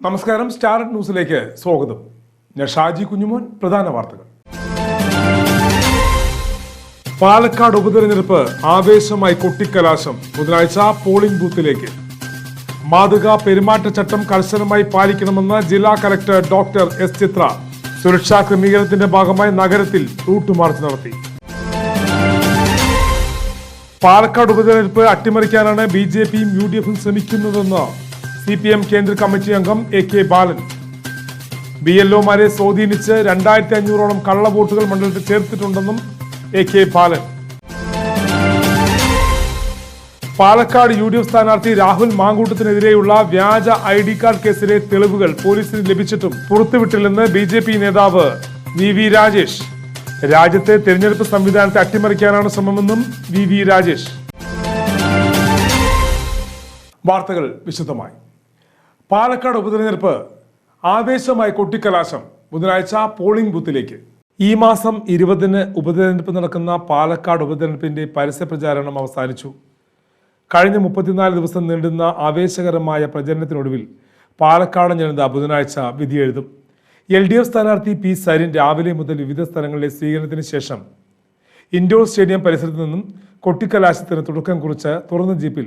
നമസ്കാരം സ്റ്റാർ ന്യൂസിലേക്ക് സ്വാഗതം. ഞാൻ ഷാജി കുഞ്ഞുമോൻ പ്രധാന വാർത്തകൾ. പാലക്കാട് ഉപതെരഞ്ഞെടുപ്പ് ആവേശമായി കൊട്ടിക്കലാശം. ബുധനാഴ്ച പോളിംഗ് ബൂത്തിലേക്ക്. മാതൃകാ പെരുമാറ്റച്ചട്ടം കർശനമായി പാലിക്കണമെന്ന് ജില്ലാ കലക്ടർ ഡോക്ടർ എസ് ചിത്ര സുരക്ഷാ ക്രമീകരണത്തിന്റെ ഭാഗമായി നഗരത്തിൽ റൂട്ട് മാർച്ച് നടത്തി. പാലക്കാട് ഉപതെരഞ്ഞെടുപ്പ് അട്ടിമറിക്കാനാണ് ബി ജെ പിയും യു ഡി എഫും ശ്രമിക്കുന്നതെന്ന് സി പി എം കേന്ദ്ര കമ്മിറ്റി അംഗം A K Balan. B L ഒമാരെ സ്വാധീനിച്ച് രണ്ടായിരത്തി അഞ്ഞൂറോളം കള്ളവോട്ടുകൾ മണ്ഡലത്തിൽ ചേർത്തിട്ടുണ്ടെന്നും A K Balan. Palakkad U D F സ്ഥാനാർത്ഥി രാഹുൽ മാങ്കൂട്ടത്തിനെതിരെയുള്ള വ്യാജ ഐ ഡി കാർഡ് കേസിലെ തെളിവുകൾ പോലീസിന് ലഭിച്ചിട്ടും പുറത്തുവിട്ടില്ലെന്ന് ബി ജെ പി നേതാവ് വി വി രാജേഷ്. രാജ്യത്തെ തെരഞ്ഞെടുപ്പ് സംവിധാനത്തെ അട്ടിമറിക്കാനാണ് ശ്രമമെന്നും വി വി രാജേഷ്. വാർത്തകൾ വിശദമായി. പാലക്കാട് ഉപതെരഞ്ഞെടുപ്പ് ആവേശമായി കൊട്ടിക്കലാശം. ബുധനാഴ്ച പോളിംഗ് ബൂത്തിലേക്ക്. ഈ മാസം ഇരുപതിന് ഉപതെരഞ്ഞെടുപ്പ് നടക്കുന്ന പാലക്കാട് ഉപതെരഞ്ഞെടുപ്പിന്റെ പരസ്യ പ്രചാരണം അവസാനിച്ചു. കഴിഞ്ഞ മുപ്പത്തിനാല് ദിവസം നീണ്ടുന്ന ആവേശകരമായ പ്രചരണത്തിനൊടുവിൽ പാലക്കാട് ജനത ബുധനാഴ്ച വിധിയെഴുതും. എൽ ഡി എഫ് സ്ഥാനാർത്ഥി പി സരിൻ രാവിലെ മുതൽ വിവിധ സ്ഥലങ്ങളിലെ സ്വീകരണത്തിന് ശേഷം ഇൻഡോർ സ്റ്റേഡിയം പരിസരത്ത് നിന്നും കൊട്ടിക്കലാശത്തിന് തുടക്കം കുറിച്ച് തുറന്ന ജീപ്പിൽ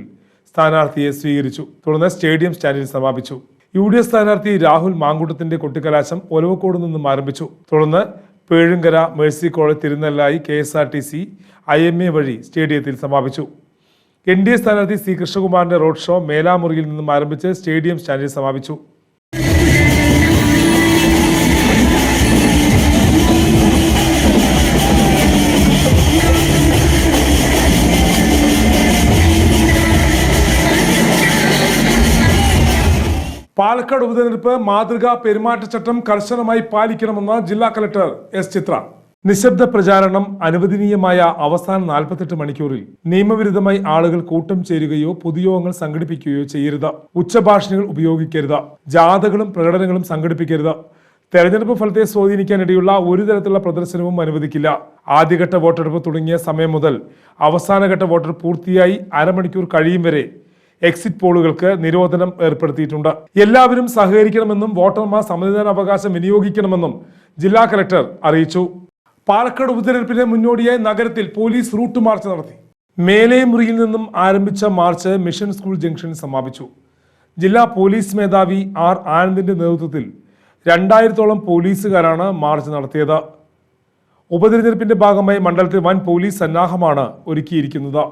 സ്ഥാനാർത്ഥിയെ സ്വീകരിച്ചു. തുടർന്ന് സ്റ്റേഡിയം സ്റ്റാൻഡിൽ സമാപിച്ചു. യു ഡി എഫ് സ്ഥാനാർത്ഥി രാഹുൽ മാങ്കൂട്ടത്തിന്റെ കൊട്ടിക്കലാശം ഒലവക്കോട് നിന്നും ആരംഭിച്ചു. തുടർന്ന് Pezhumkara Mercy college Thirunellai K S R T C I M A വഴി സ്റ്റേഡിയത്തിൽ സമാപിച്ചു. എൻ ഡി എ സ്ഥാനാർത്ഥി സി കൃഷ്ണകുമാറിന്റെ റോഡ് ഷോ മേലാമുറിയിൽ നിന്നും ആരംഭിച്ച് സ്റ്റേഡിയം സ്റ്റാൻഡിൽ സമാപിച്ചു. പാലക്കാട് ഉപതെരഞ്ഞെടുപ്പ് മാതൃകാ പെരുമാറ്റച്ചട്ടം കർശനമായി പാലിക്കണമെന്ന് ജില്ലാ കലക്ടർ എസ് ചിത്ര. നിശബ്ദ പ്രചാരണം അനുവദനീയമായ അവസാന നാൽപ്പത്തെട്ട് മണിക്കൂറിൽ നിയമവിരുദ്ധമായി ആളുകൾ കൂട്ടം ചേരുകയോ പൊതുയോഗങ്ങൾ സംഘടിപ്പിക്കുകയോ ചെയ്യരുത്. ഉച്ചഭാഷണികൾ ഉപയോഗിക്കരുത്. ജാഥകളും പ്രകടനങ്ങളും സംഘടിപ്പിക്കരുത്. തെരഞ്ഞെടുപ്പ് ഫലത്തെ സ്വാധീനിക്കാനിടയുള്ള ഒരു തരത്തിലുള്ള പ്രദർശനവും അനുവദിക്കില്ല. ആദ്യഘട്ട വോട്ടെടുപ്പ് തുടങ്ങിയ സമയം മുതൽ അവസാനഘട്ട വോട്ടെടുപ്പ് പൂർത്തിയായി അരമണിക്കൂർ കഴിയും വരെ എക്സിറ്റ് പോളുകൾക്ക് നിരോധനം ഏർപ്പെടുത്തിയിട്ടുണ്ട്. എല്ലാവരും സഹകരിക്കണമെന്നും വോട്ടർമാർ സമ്മതിദാനാവകാശം വിനിയോഗിക്കണമെന്നും ജില്ലാ കലക്ടർ അറിയിച്ചു. പാലക്കാട് ഉപതെരഞ്ഞെടുപ്പിന് മുന്നോടിയായി നഗരത്തിൽ പോലീസ് റൂട്ട് മാർച്ച് നടത്തി. മേലേമുറിയിൽ നിന്നും ആരംഭിച്ച മാർച്ച് മിഷൻ സ്കൂൾ ജംഗ്ഷനിൽ സമാപിച്ചു. ജില്ലാ പോലീസ് മേധാവി ആർ ആനന്ദിന്റെ നേതൃത്വത്തിൽ രണ്ടായിരത്തോളം പോലീസുകാരാണ് മാർച്ച് നടത്തിയത്. ഉപതെരഞ്ഞെടുപ്പിന്റെ ഭാഗമായി മണ്ഡലത്തിൽ വൻ പോലീസ് സന്നാഹമാണ് ഒരുക്കിയിരിക്കുന്നത്.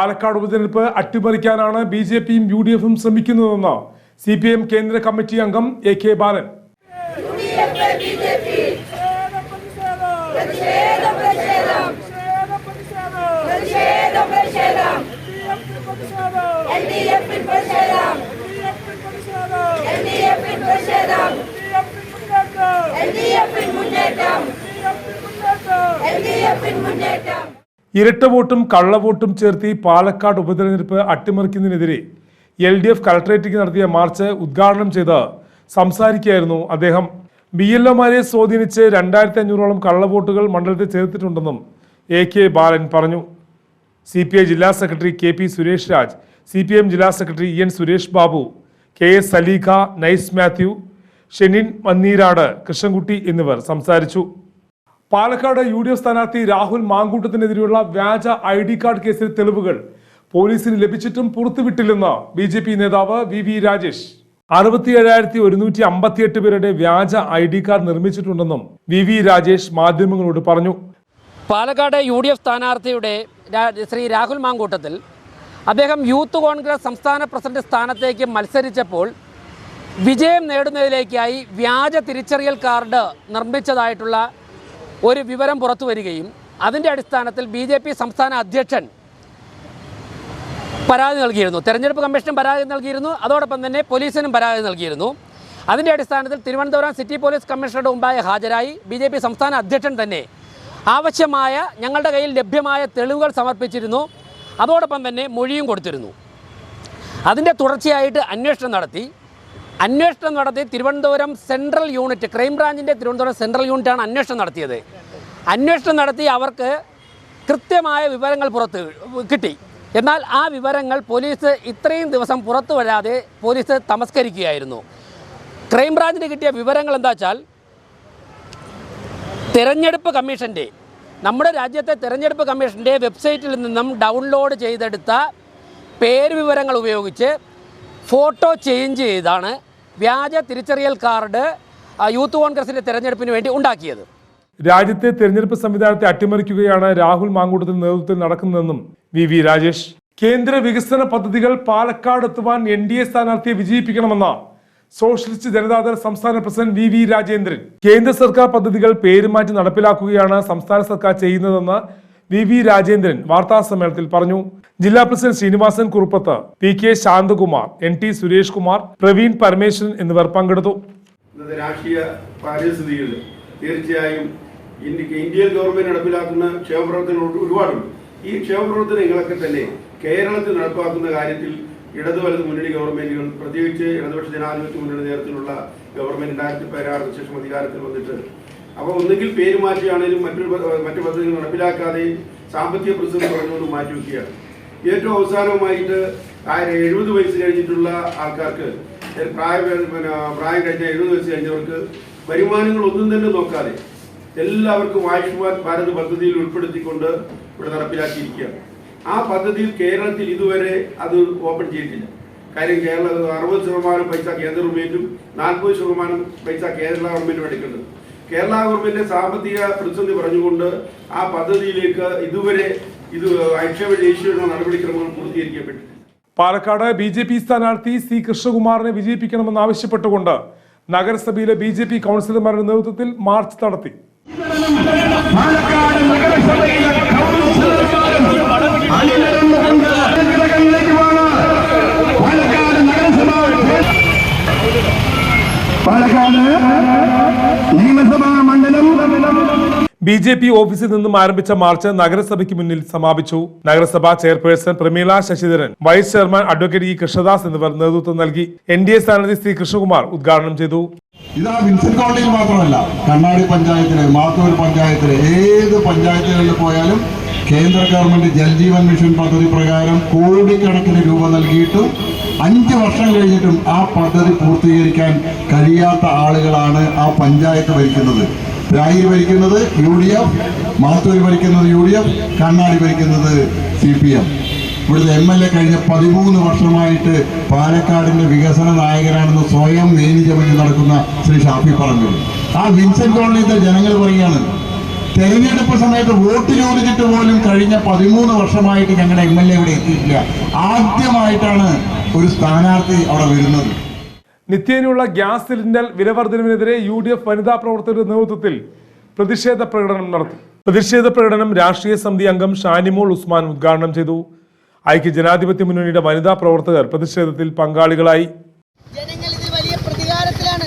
പാലക്കാട് ഉപതെരഞ്ഞെടുപ്പ് അട്ടിമറിക്കാനാണ് ബി ജെ പിയും യു ഡി എഫും ശ്രമിക്കുന്നതെന്ന് സി പി എം കേന്ദ്ര കമ്മിറ്റി അംഗം എ കെ ബാലൻ ഇരട്ട വോട്ടും കള്ളവോട്ടും ചേർത്തി പാലക്കാട് ഉപതെരഞ്ഞെടുപ്പ് അട്ടിമറിക്കുന്നതിനെതിരെ എൽ ഡി എഫ് കളക്ടറേറ്റിലേക്ക് നടത്തിയ മാർച്ച് ഉദ്ഘാടനം ചെയ്ത് സംസാരിക്കുകയായിരുന്നു അദ്ദേഹം. ബി എൽ ഒമാരെ സ്വാധീനിച്ച് രണ്ടായിരത്തി അഞ്ഞൂറോളം കള്ളവോട്ടുകൾ മണ്ഡലത്തിൽ ചേർത്തിട്ടുണ്ടെന്നും എ കെ ബാലൻ പറഞ്ഞു. സി പി ഐ ജില്ലാ secretary K P Suresh Raj C P M ജില്ലാ secretary N Suresh Babu K S Saleekha Nice Mathew Shenin Manneerad Krishnankutty എന്നിവർ സംസാരിച്ചു. പാലക്കാട് യു ഡി എഫ് സ്ഥാനാർത്ഥി രാഹുൽ മാങ്കൂട്ടത്തിനെതിരെയുള്ള വ്യാജ ഐ ഡി കാർഡ് കേസിൽ തെളിവുകൾ. പോലീസിന് ലഭിച്ചിട്ടും പുറത്തുവിട്ടില്ലെന്ന് ബി ജെ പി നേതാവ് വി വി രാജേഷ്. അറുപത്തി ഏഴായിരത്തി ഒരുന്നൂറ്റി അമ്പത്തിയെട്ട് പേരുടെ വ്യാജ ഐ ഡി കാർഡ് നിർമ്മിച്ചിട്ടുണ്ടെന്നും വി വി രാജേഷ് മാധ്യമങ്ങളോട് പറഞ്ഞു. പാലക്കാട് യു ഡി എഫ് സ്ഥാനാർത്ഥിയുടെ ശ്രീ രാഹുൽ മാങ്കൂട്ടത്തിൽ അദ്ദേഹം യൂത്ത് കോൺഗ്രസ് സംസ്ഥാന പ്രസിഡന്റ് സ്ഥാനത്തേക്ക് മത്സരിച്ചപ്പോൾ വിജയം നേടുന്നതിലേക്കായി വ്യാജ തിരിച്ചറിയൽ കാർഡ് നിർമ്മിച്ചതായിട്ടുള്ള ഒരു വിവരം പുറത്തു വരികയും അതിന്റെ അടിസ്ഥാനത്തിൽ ബി ജെ പി സംസ്ഥാന അധ്യക്ഷൻ പരാതി നൽകിയിരുന്നു. തെരഞ്ഞെടുപ്പ് കമ്മീഷനും പരാതി നൽകിയിരുന്നു. അതോടൊപ്പം തന്നെ പോലീസിനും പരാതി നൽകിയിരുന്നു. അതിന്റെ അടിസ്ഥാനത്തിൽ തിരുവനന്തപുരം സിറ്റി പോലീസ് കമ്മീഷണറുടെ മുമ്പായ ഹാജരായി ബി ജെ പി സംസ്ഥാന അധ്യക്ഷൻ തന്നെ ആവശ്യമായ ഞങ്ങളുടെ കയ്യിൽ ലഭ്യമായ തെളിവുകൾ സമർപ്പിച്ചിരുന്നു. അതോടൊപ്പം തന്നെ മൊഴിയും കൊടുത്തിരുന്നു. അതിന്റെ തുടർച്ചയായിട്ട് അന്വേഷണം നടത്തി. അന്വേഷണം നടത്തി തിരുവനന്തപുരം സെൻട്രൽ യൂണിറ്റ് ക്രൈംബ്രാഞ്ചിന്റെ തിരുവനന്തപുരം സെൻട്രൽ യൂണിറ്റാണ് അന്വേഷണം നടത്തിയത്. അന്വേഷണം നടത്തി അവർക്ക് കൃത്യമായ വിവരങ്ങൾ പുറത്ത് കിട്ടി. എന്നാൽ ആ വിവരങ്ങൾ പോലീസ് ഇത്രയും ദിവസം പുറത്തു വരാതെ പോലീസ് തമസ്കരിക്കുകയായിരുന്നു. ക്രൈംബ്രാഞ്ചിന് കിട്ടിയ വിവരങ്ങൾ എന്താ വെച്ചാൽ തെരഞ്ഞെടുപ്പ് കമ്മീഷന്റെ നമ്മുടെ രാജ്യത്തെ തിരഞ്ഞെടുപ്പ് കമ്മീഷന്റെ വെബ്സൈറ്റിൽ നിന്നും ഡൗൺലോഡ് ചെയ്തെടുത്ത പേര് വിവരങ്ങൾ ഉപയോഗിച്ച് ഫോട്ടോ ചേഞ്ച് ചെയ്താണ് വ്യാജ തിരിച്ചറിയൽ കാർഡ് യൂത്ത് കോൺഗ്രസിന്റെ തെരഞ്ഞെടുപ്പിന് വേണ്ടി ഉണ്ടാക്കിയത്. രാജ്യത്തെ തെരഞ്ഞെടുപ്പ് സംവിധാനത്തെ അട്ടിമറിക്കുകയാണ് രാഹുൽ മാങ്കൂട്ടത്തിന്റെ നേതൃത്വത്തിൽ നടക്കുന്നതെന്നും വി വി രാജേഷ്. കേന്ദ്ര വികസന പദ്ധതികൾ പാലക്കാട് എത്തുവാൻ എൻ ഡി എ സ്ഥാനാർത്ഥിയെ വിജയിപ്പിക്കണമെന്ന സോഷ്യലിസ്റ്റ് ജനതാദൾ സംസ്ഥാന പ്രസിഡന്റ് വി വി രാജേന്ദ്രൻ. കേന്ദ്ര സർക്കാർ പദ്ധതികൾ പേരുമാറ്റി നടപ്പിലാക്കുകയാണ് സംസ്ഥാന സർക്കാർ ചെയ്യുന്നതെന്ന് വി വി രാജേന്ദ്രൻ വാർത്താ സമ്മേളനത്തിൽ പറഞ്ഞു. ജില്ലാ president Sreenivasan Kuruppath P K Shanthakumar N T Suresh Kumar Praveen Parameswaran എന്നിവർ പങ്കെടുത്തു. രാഷ്ട്രീയ പാരിസ്ഥിതിയിൽ തീർച്ചയായും ഇന്ത്യയ്ക്ക് ഇന്ത്യൻ ഗവൺമെന്റ് നടപ്പിലാക്കുന്ന ക്ഷേമപ്രവർത്തനങ്ങൾ ഒരു- ഒരുപാടുണ്ട്. ഈ ക്ഷേമപ്രവർത്തനങ്ങളൊക്കെ തന്നെ കേരളത്തിൽ നടപ്പാക്കുന്ന കാര്യത്തിൽ ഇടതു വലത് മുന്നണി ഗവൺമെന്റുകൾ പ്രത്യേകിച്ച് ഇടതുപക്ഷ ജനാധിപത്യ മുന്നണി നേതൃത്വത്തിലുള്ള ഗവൺമെന്റ് രണ്ടായിരത്തി പതിനാറിന് ശേഷം അധികാരത്തിൽ വന്നിട്ട് അപ്പോൾ ഒന്നുകിൽ പേര് മാറ്റിയാണെങ്കിലും മറ്റൊരു മറ്റു പദ്ധതികൾ നടപ്പിലാക്കാതെയും സാമ്പത്തിക പ്രതിസന്ധി പറഞ്ഞുകൊണ്ട് മാറ്റിവെക്കുകയാണ് ഏറ്റവും അവസാനമായിട്ട് ആയിരം എഴുപത് വയസ്സ് കഴിഞ്ഞിട്ടുള്ള ആൾക്കാർക്ക് പ്രായം പിന്നെ പ്രായം കഴിഞ്ഞ എഴുപത് വയസ്സ് കഴിഞ്ഞവർക്ക് വരുമാനങ്ങൾ ഒന്നും തന്നെ നോക്കാതെ എല്ലാവർക്കും ആയുഷ്മാൻ ഭാരത് പദ്ധതിയിൽ ഉൾപ്പെടുത്തിക്കൊണ്ട് ഇവിടെ നടപ്പിലാക്കിയിരിക്കുകയാണ്. ആ പദ്ധതിയിൽ കേരളത്തിൽ ഇതുവരെ അത് ഓപ്പൺ ചെയ്തിട്ടില്ല. കാര്യം കേരള അറുപത് ശതമാനം പൈസ കേന്ദ്ര ഗവൺമെന്റും നാൽപ്പത് ശതമാനം പൈസ കേരള ഗവൺമെന്റും എടുക്കുന്നത് കേരള ഗവൺമെന്റ് സാമ്പത്തിക പ്രതിസന്ധി പറഞ്ഞുകൊണ്ട് ആ പദ്ധതിയിലേക്ക് ഇതുവരെ ഇത് അക്ഷേപ ദേശീയ നടപടിക്രമങ്ങൾ പൂർത്തീകരിക്കപ്പെട്ടിട്ടില്ല പാലക്കാട് ബി ജെ പി സ്ഥാനാർത്ഥി സി കൃഷ്ണകുമാറിനെ വിജയിപ്പിക്കണമെന്ന് ആവശ്യപ്പെട്ടുകൊണ്ട് നഗരസഭയിലെ ബി ജെ പി കൗൺസിലർമാരുടെ നേതൃത്വത്തിൽ മാർച്ച് നടത്തി. പാലക്കാട് നഗരസഭയിലെ കൗൺസിലർമാരും ബി ജെ പി ഓഫീസിൽ നിന്നും ആരംഭിച്ച മാർച്ച് നഗരസഭയ്ക്ക് മുന്നിൽ സമാപിച്ചു. നഗരസഭാ chairperson Prameela Sasidharan vice chairman advocate E Krishnadas എന്നിവർ നേതൃത്വം നൽകി. എൻ ഡി എ സ്ഥാനാർത്ഥി സി കൃഷ്ണകുമാർ ഉദ്ഘാടനം ചെയ്തു. ഇതാ വിൻസെന്റ് കോളനിയിൽ മാത്രമല്ല കണ്ണാടി പഞ്ചായത്തിലെ മാത്തൂർ പഞ്ചായത്തിലെ ഏത് പഞ്ചായത്തുകളിൽ പോയാലും കേന്ദ്ര ഗവൺമെന്റ് ജൽജീവൻ മിഷൻ പദ്ധതി പ്രകാരം കോടിക്കണക്കിന് രൂപ നൽകിയിട്ടും അഞ്ച് വർഷം കഴിഞ്ഞിട്ടും ആ പദ്ധതി പൂർത്തീകരിക്കാൻ കഴിയാത്ത ആളുകളാണ് ആ പഞ്ചായത്ത് ഭരിക്കുന്നത്. രായി ഭരിക്കുന്നത് യു ഡി എഫ് മാത്തൂർ ഭരിക്കുന്നത് യു ഡി എഫ് കണ്ണാടി ഭരിക്കുന്നത് സി പി എം. ഇവിടുത്തെ എം എൽ എ കഴിഞ്ഞ പതിമൂന്ന് വർഷമായിട്ട് പാലക്കാടിന്റെ വികസന നായകനാണെന്ന് സ്വയം നേനി ചമഞ്ഞ് നടക്കുന്ന ശ്രീ ഷാഫി പറഞ്ഞു ആ വിൻസെന്റ് കോളനിയിലെ ജനങ്ങൾ പറയുകയാണ് തെരഞ്ഞെടുപ്പ് സമയത്ത് വോട്ട് ചോദിച്ചിട്ട് പോലും കഴിഞ്ഞ പതിമൂന്ന് വർഷമായിട്ട് ഞങ്ങളുടെ എം എൽ എ ഇവിടെ എത്തിയിട്ടില്ല. ആദ്യമായിട്ടാണ് ഒരു സ്ഥാനാർത്ഥി അവിടെ വരുന്നത്. നിത്യേനയുള്ള ഗ്യാസ് സിലിണ്ടർ വിലവർദ്ധനവിനെതിരെ യു ഡി എഫ് വനിതാ പ്രവർത്തകരുടെ നേതൃത്വത്തിൽ പ്രതിഷേധ പ്രകടനം നടത്തി. പ്രതിഷേധ പ്രകടനം രാഷ്ട്രീയ സമിതി അംഗം ഷാനിമോൾ ഉസ്മാൻ ഉദ്ഘാടനം ചെയ്തു. ഐക്യ ജനാധിപത്യ മുന്നണിയുടെ വനിതാ പ്രവർത്തകർ പ്രതിഷേധത്തിൽ പങ്കാളികളായി. ജനങ്ങൾ ഇതിൽ വലിയ പ്രതികാരത്തിലാണ്.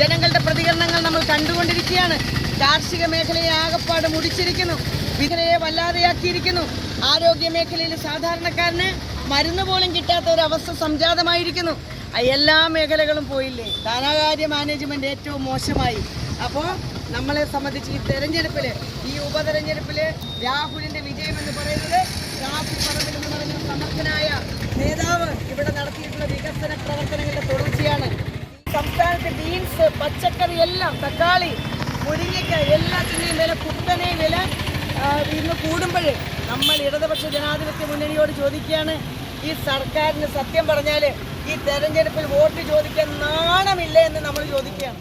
ജനങ്ങളുടെ പ്രതികരണങ്ങൾ നമ്മൾ കണ്ടുകൊണ്ടിരിക്കുകയാണ്. കാർഷിക മേഖലയെ ആകപ്പാട് മുടിച്ചിരിക്കുന്നു. വിധനയെ വല്ലാതെയാക്കിയിരിക്കുന്നു. ആരോഗ്യ മേഖലയിൽ സാധാരണക്കാരന് മരുന്ന് പോലും കിട്ടാത്ത ഒരു അവസ്ഥ സംജാതമായിരിക്കുന്നു. എല്ലാ മേഖലകളും പോയില്ലേ? ധനകാര്യ മാനേജ്മെന്റ് ഏറ്റവും മോശമായി. അപ്പോൾ നമ്മളെ സംബന്ധിച്ച് ഈ തെരഞ്ഞെടുപ്പിൽ ഈ ഉപതെരഞ്ഞെടുപ്പിൽ രാഹുലിന്റെ വിജയം എന്ന് പറയുന്നത് രാഹുൽ പറമ്പിൽ സമർത്ഥനായ നേതാവ് ഇവിടെ നടത്തിയിട്ടുള്ള വികസന പ്രവർത്തനങ്ങളുടെ തുടർച്ചയാണ്. സംസ്ഥാനത്ത് ബീൻസ് പച്ചക്കറി എല്ലാം തക്കാളി മുരിങ്ങയ്ക്ക എല്ലാത്തിന്റെയും വില കുത്തനെ വില ഇന്ന് കൂടുമ്പോൾ നമ്മൾ ഇടതുപക്ഷ ജനാധിപത്യ മുന്നണിയോട് ചോദിക്കുകയാണ് ഈ സർക്കാരിന് സത്യം പറഞ്ഞാൽ ഈ തെരഞ്ഞെടുപ്പിൽ വോട്ട് ചോദിക്കാൻ നാണമില്ല എന്ന് നമ്മൾ ചോദിക്കുകയാണ്.